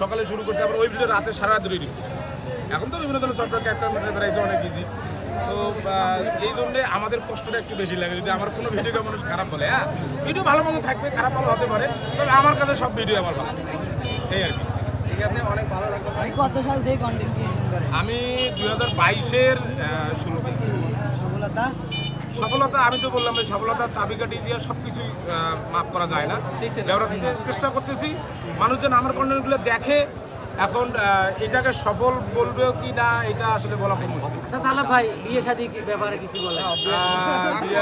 সকালে শুরু করছি আবার ওই ভিডিও রাতে সারা রাত রেডি। এখন তো বিভিন্ন ধরনের সফটওয়্যার ক্যাপ্টার বেড়াইছে অনেক ইজি সো এই জন্য আমাদের কষ্টটা একটু বেশি লাগে যদি আমার কোনো ভিডিও মানুষ খারাপ বলে হ্যাঁ ভিডিও ভালো মতো থাকবে খারাপ ভালো হতে পারে তবে আমার কাছে সব ভিডিও আমার ভালো। এই আর কি। ঠিক আছে অনেক ভালো লাগল ভাই। ভাই কত সাল থেকে কন্টেন্ট ক্রিয়েশন করে? আমি দুই হাজার বাইশের শুরু সফলতা আমি তো বললাম যে সফলতা চাবিকাঠি দিয়ে সব কিছুই মাফ করা যায় না। হচ্ছে চেষ্টা করতেছি মানুষজন আমার কন্টেন্টগুলো দেখে এখন এটাকে সফল বলবে কি না এটা আসলে বলা খুব মুশকিল। আচ্ছা তাহলে ভাই বিয়ে শাদী ব্যাপারে কিছু বলে বিয়ে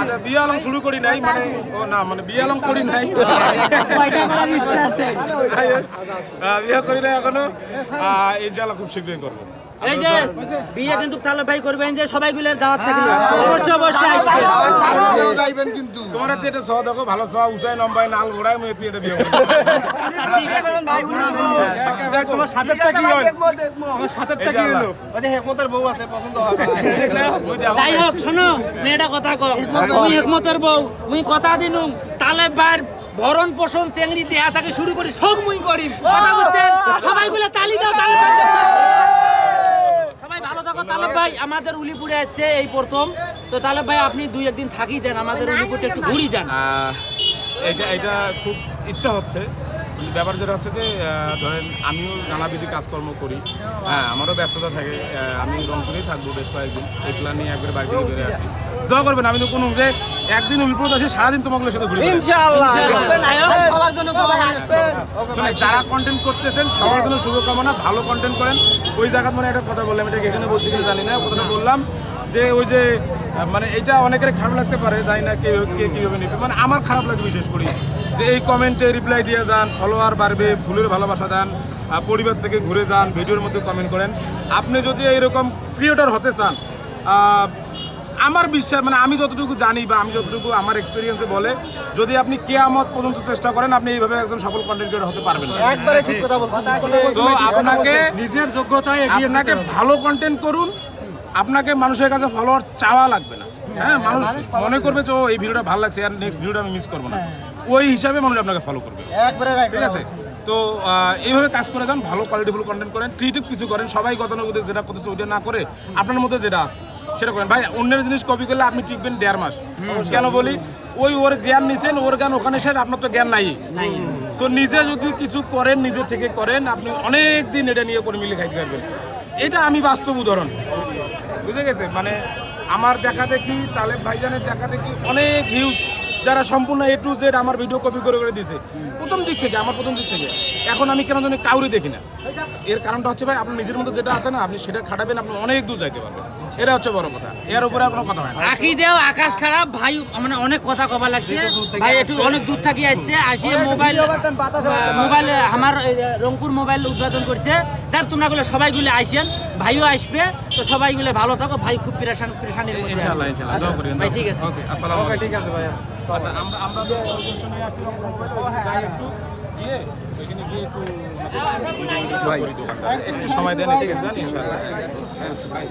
আচ্ছা বিয়ে আলম শুরু করি নাই মানে ও না মানে বিয়ে আলম করি নাই। কয়টা করার ইচ্ছা বিয়ে করি নাই এখনও। আহ, ইনশাআল্লাহ খুব শীঘ্রই করব। এই যে বিয়ে কিন্তু তাহলে ভাই করবেন যে সবাই গুলো দাওয়াত থেকে অবশ্যই অবশ্যই আসবে। থাকলেও যাইবেন কিন্তু। তোমার হাতে এটা সহ দেখো ভালো সহ উসাই লম্বাই নাল ঘোড়ায় মেয়ে তুই এটা বিয়ে আচ্ছা, ঠিক আছে। তোমার সাথেরটা কি হয়? সাথেরটা কি হলো? যে হেকমতের বউ আছে পছন্দ হবে। যাই হোক শোনো মেয়েটা কথা কম মুই একমতের বউ। মুই কথা দিনুম তালে বার ভরণ পোষণ চেংড়ি দেয়া থেকে শুরু করি সব মুই করি কথা বুঝছেন সবাই গুলো তালি দাও তালি দাও তালে ভাই আমাদের উলিপুরে যাচ্ছে এই প্রথম। তো তাহলে ভাই আপনি দুই একদিন থাকি যান আমাদের উলিপুরটা একটু ঘুরি যান। এটা এটা খুব ইচ্ছা হচ্ছে। ব্যাপার যেটা হচ্ছে যে আহ, ধরেন আমিও নানাবিধি কাজকর্ম করি। হ্যাঁ আমারও ব্যস্ততা থাকে। আমি রংপুরেই থাকব বেশ কয়েকদিন। এই প্ল্যান নিয়ে একবার বাড়ি থেকে বেরিয়ে আসি। দোয়া করবেন আমি তো কোনো যে একদিন উল্পুর আসি সারাদিন তোমাগুলোর সাথে ঘুরে ইনশাআল্লাহ সবার জন্য তো আসবে শুনে, যারা কন্টেন্ট করতেছেন সবার জন্য শুভকামনা ভালো কন্টেন্ট করেন। ওই জায়গা মানে একটা কথা বললাম এটা এখানে বলছি কিনা জানি না কথাটা বললাম যে ওই যে মানে এটা অনেকের খারাপ লাগতে পারে জানি না কে কে কীভাবে নিবে। মানে আমার খারাপ লাগে বিশেষ করি যে এই কমেন্টে রিপ্লাই দিয়ে যান ফলোয়ার বাড়বে ফুলের ভালোবাসা দেন পরিবার থেকে ঘুরে যান ভিডিওর মধ্যে কমেন্ট করেন। আপনি যদি এইরকম ক্রিয়েটর হতে চান আমার বিশ্বাস মানে আমি যতটুকু জানি বা আমি যতটুকু আমার এক্সপিরিয়েন্সে বলে যদি আপনি কেয়ামত পর্যন্ত চেষ্টা করেন আপনি এইভাবে একজন সফল কন্টেন্ট ক্রিয়েটর হতে পারবেন একবারে ঠিক কথা বলছেন। আপনাকে নিজের যোগ্যতায় এগিয়ে আপনাকে ভালো কন্টেন্ট করুন আপনাকে মানুষের কাছে ফলোয়ার চাওয়া লাগবে না। হ্যাঁ মানুষ মনে করবে যে ও এই ভিডিওটা ভালো লাগছে আর নেক্সট ভিডিওটা আমি মিস করব না। ওই হিসাবে মানুষ আপনাকে ফলো করবে। ঠিক আছে? তো এইভাবে কাজ করে যান ভালো কোয়ালিটিফুল কন্টেন্ট করেন ক্রিয়েটিভ কিছু করেন সবাই গতানুগতিক যেটা করতেছে ওইটা না করে আপনার মধ্যে যেটা আছে সেটা করেন। ভাই অন্যের জিনিস কপি করলে আপনি টিকবেন দেড় মাস। কেন বলি? ওই ওর জ্ঞান নিছেন ওর জ্ঞান ওখানে শেষ আপনার তো জ্ঞান নাই। সো নিজে যদি কিছু করেন নিজে থেকে করেন আপনি অনেক দিন এটা নিয়ে করে মিলে খাইতে পারবেন। এটা আমি বাস্তব উদাহরণ। বুঝে গেছে? মানে আমার দেখা দেখি তালেব ভাইজানের দেখা দেখি অনেক হিউজ যারা সম্পূর্ণ এ টু জেড আমার ভিডিও কপি করে করে দিয়েছে প্রথম দিক থেকে আমার প্রথম দিক থেকে এখন আমি কেন জানি কাউরি দেখি না। এর কারণটা হচ্ছে ভাই আপনার নিজের মধ্যে যেটা আছে না আপনি সেটা খাটাবেন আপনি অনেক দূর যাইতে পারবেন। এটা হচ্ছে বড় কথা। এর উপরে আর কোনো কথা হয় না। দেও আকাশ খারাপ ভাই মানে অনেক কথা কবা লাগছে। ভাই একটু অনেক দূর থাকি আসছে আসিয়ে মোবাইল মোবাইল আমার রংপুর মোবাইল উদ্বোধন করছে। তার তোমরা গুলো সবাই গুলো আসেন ভাইও আসবে তো সবাই গুলো ভালো থাকো। ভাই খুব প্রেশান প্রেশানির মধ্যে ইনশাআল্লাহ ইনশাআল্লাহ ভাই ঠিক আছে। ওকে আসসালামু আলাইকুম। ঠিক আছে ভাইয়া। আচ্ছা আমরা আমরা তো নিয়ে আসছিলাম যাই একটু গিয়ে ওইখানে গিয়ে একটু ভাই একটু সময় দেন এসে হ্যাঁ, ভাই।